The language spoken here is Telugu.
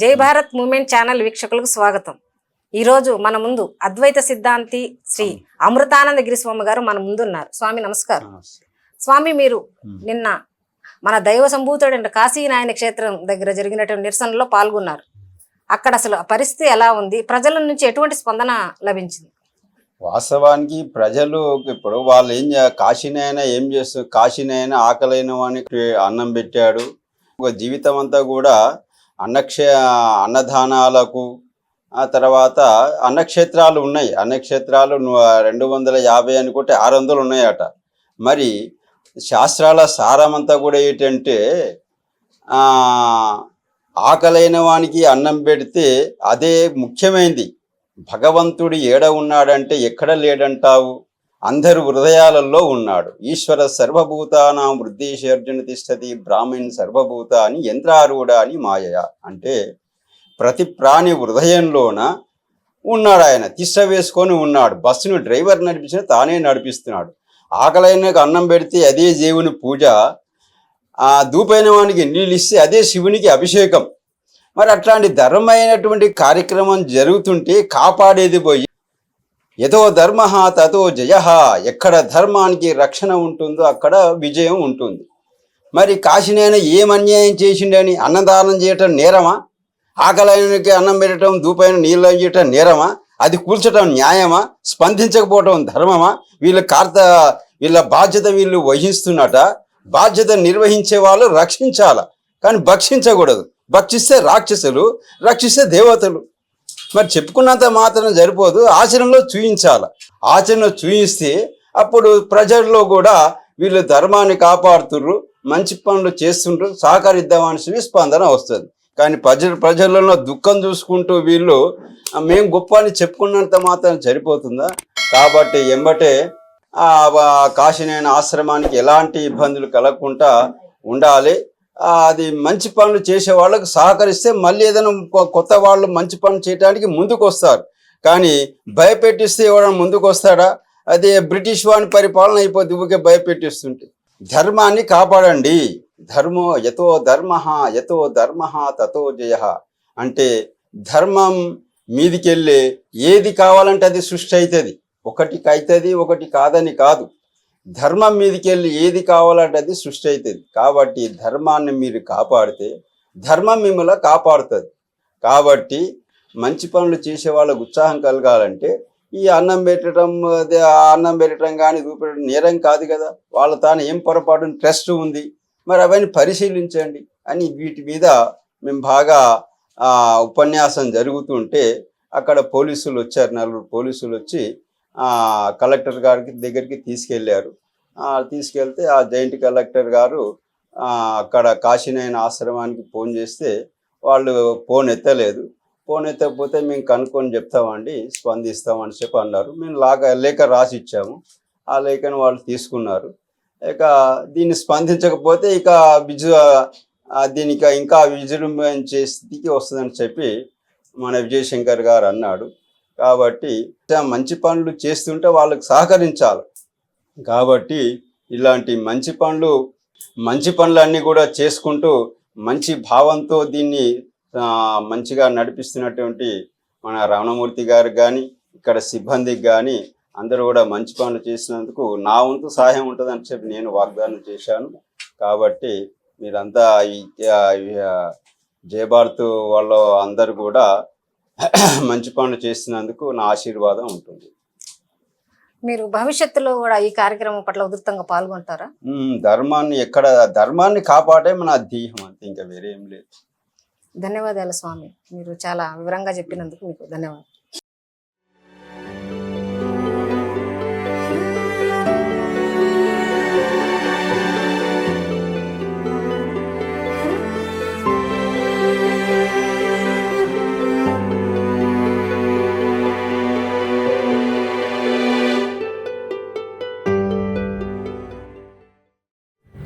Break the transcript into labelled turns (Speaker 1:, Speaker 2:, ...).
Speaker 1: జై భారత్ మూమెంట్ ఛానల్ వీక్షకులకు స్వాగతం. ఈరోజు మన ముందు అద్వైత సిద్ధాంతి శ్రీ అమృతానంద గిరిస్వామి గారు మన ముందు ఉన్నారు స్వామి నమస్కారం. స్వామి మీరు నిన్న మన దైవ సంభూతుడైన కాశీనాయన క్షేత్రం దగ్గర జరిగినటువంటి నిరసనలో పాల్గొన్నారు. అక్కడ అసలు పరిస్థితి ఎలా ఉంది? ప్రజల నుంచి ఎటువంటి స్పందన లభించింది?
Speaker 2: వాస్తవానికి ప్రజలు ఇప్పుడు వాళ్ళు ఏం చే కాశీనైనా ఏం చేస్తారు కాశీనైనా ఆకలైన వానికి అన్నం పెట్టాడు. ఒక జీవితం అంతా కూడా అన్నక్షే అన్నదానాలకు ఆ తర్వాత అన్నక్షేత్రాలు ఉన్నాయి. అన్నక్షేత్రాలు రెండు వందల యాభై అనుకుంటే ఆరు వందలు ఉన్నాయట. మరి శాస్త్రాల సారమంతా కూడా ఏంటంటే ఆకలైన వానికి అన్నం పెడితే అదే ముఖ్యమైనది భగవంతుడు ఏడ ఉన్నాడంటే ఎక్కడ లేడంటావు? అందరు హృదయాలలో ఉన్నాడు. ఈశ్వర సర్వభూతానాం వృద్ధీశర్జున తిష్టతి బ్రాహ్మణ్ సర్వభూత అని యంత్రారూఢ అని మాయ అంటే ప్రతి ప్రాణి హృదయంలోన ఉన్నాడు ఆయన. తిష్ట వేసుకొని ఉన్నాడు. బస్సును డ్రైవర్ నడిపించిన తానే నడిపిస్తున్నాడు. ఆకలైన అన్నం పెడితే అదే దేవుని పూజ. ఆ దూపైన వానికి నీళ్ళు ఇస్తే అదే శివునికి అభిషేకం. మరి అట్లాంటి ధర్మమైనటువంటి కార్యక్రమం జరుగుతుంటే కాపాడేది పోయి యథో ధర్మ తతో జయ. ఎక్కడ ధర్మానికి రక్షణ ఉంటుందో అక్కడ విజయం ఉంటుంది. మరి కాశీనైన ఏం అన్యాయం చేసిండని అన్నదానం చేయటం నేరమా? ఆకలైనకి అన్నం పెట్టడం దూపైన నీళ్ళు చేయటం నేరమా? అది కూల్చడం న్యాయమా? స్పందించకపోవటం ధర్మమా? వీళ్ళ కార్త వీళ్ళ బాధ్యత వీళ్ళు వహిస్తున్నట. బాధ్యత నిర్వహించే వాళ్ళు రక్షించాల. కానీ భక్షించకూడదు. భక్షిస్తే రాక్షసులు రక్షిస్తే దేవతలు. మరి చెప్పుకున్నంత మాత్రం సరిపోదు. ఆచరణలో చూయించాలి. ఆచరణలో చూయిస్తే అప్పుడు ప్రజల్లో కూడా వీళ్ళు ధర్మాన్ని కాపాడుతుర్రు మంచి పనులు చేస్తుండ్రు సహకరిద్దామని స్పందన వస్తుంది. కానీ ప్రజల ప్రజలలో దుఃఖం చూసుకుంటూ వీళ్ళు మేము గొప్ప అని చెప్పుకున్నంత మాత్రం సరిపోతుందా? కాబట్టి ఎంబటే కాశీనైన ఆశ్రమానికి ఎలాంటి ఇబ్బందులు కలగకుండా ఉండాలి. అది మంచి పనులు చేసే వాళ్ళకు సహకరిస్తే మళ్ళీ ఏదైనా కొత్త వాళ్ళు మంచి పనులు చేయడానికి ముందుకు వస్తారు కానీ భయపెట్టిస్తే ఎవరైనా ముందుకు వస్తాడా అదే బ్రిటిష్ వాని పరిపాలన అయిపోద్ది ఊరికే భయపెట్టిస్తుంటే. ధర్మాన్ని కాపాడండి. ధర్మో యతో ధర్మ యతో ధర్మ తతో జయ అంటే ధర్మం మీదికెళ్ళి ఏది కావాలంటే అది సృష్టి అవుతుంది. ఒకటికి అవుతుంది ఒకటి కాదని కాదు. ధర్మం మీదకెళ్ళి ఏది కావాలంటే అది సృష్టి అవుతుంది కాబట్టి ధర్మాన్ని మీరు కాపాడితే ధర్మం మిమ్మల్ని కాపాడుతుంది. కాబట్టి మంచి పనులు చేసే వాళ్ళకు ఉత్సాహం కలగాలంటే ఈ అన్నం పెట్టడం అన్నం పెట్టడం కానీ చూపెట్టడం నేరం కాదు కదా. వాళ్ళ తాను ఏం పొరపాటు ట్రస్ట్ ఉంది. మరి అవన్నీ పరిశీలించండి అని వీటి మీద మేము బాగా ఉపన్యాసం జరుగుతుంటే అక్కడ పోలీసులు వచ్చారు. నలుగురు పోలీసులు వచ్చి కలెక్టర్ గారికి దగ్గరికి తీసుకెళ్ళారు. తీసుకెళ్తే ఆ జాయింట్ కలెక్టర్ గారు అక్కడ కాశీనాయన ఆశ్రమానికి ఫోన్ చేస్తే వాళ్ళు ఫోన్ ఎత్తలేదు. ఫోన్ ఎత్తకపోతే మేము కనుక్కొని చెప్తామండి స్పందిస్తామని చెప్పి అన్నారు. మేము లాగా లేఖ రాసి ఇచ్చాము ఆ లేఖను వాళ్ళు తీసుకున్నారు. ఇక దీన్ని స్పందించకపోతే ఇక విజు దీనికి ఇంకా విజృంభించే స్థితికి వస్తుందని చెప్పి మన విజయశంకర్ గారు అన్నాడు. కాబట్టి మంచి పనులు చేస్తుంటే వాళ్ళకి సహకరించాలి. కాబట్టి ఇలాంటి మంచి పనులు మంచి పనులన్నీ కూడా చేసుకుంటూ మంచి భావంతో దీన్ని మంచిగా నడిపిస్తున్నటువంటి మన రమణమూర్తి గారు కానీ ఇక్కడ సిబ్బందికి కానీ అందరూ కూడా మంచి పనులు చేసినందుకు నా వంతు సహాయం ఉంటుందని చెప్పి నేను వాగ్దానం చేశాను. కాబట్టి మీరంతా ఈ జయభారత్ వాళ్ళు అందరూ కూడా మంచి పనులు చేసినందుకు నా ఆశీర్వాదం ఉంటుంది.
Speaker 1: మీరు భవిష్యత్తులో కూడా ఈ కార్యక్రమం పట్ల ఉధృతంగా పాల్గొంటారా?
Speaker 2: ధర్మాన్ని ఎక్కడ ధర్మాన్ని కాపాడే మన ధ్యేయం అంతే ఇంకా వేరే ఏం లేదు.
Speaker 1: ధన్యవాదాలు స్వామి. మీరు చాలా వివరంగా చెప్పినందుకు మీకు ధన్యవాదాలు.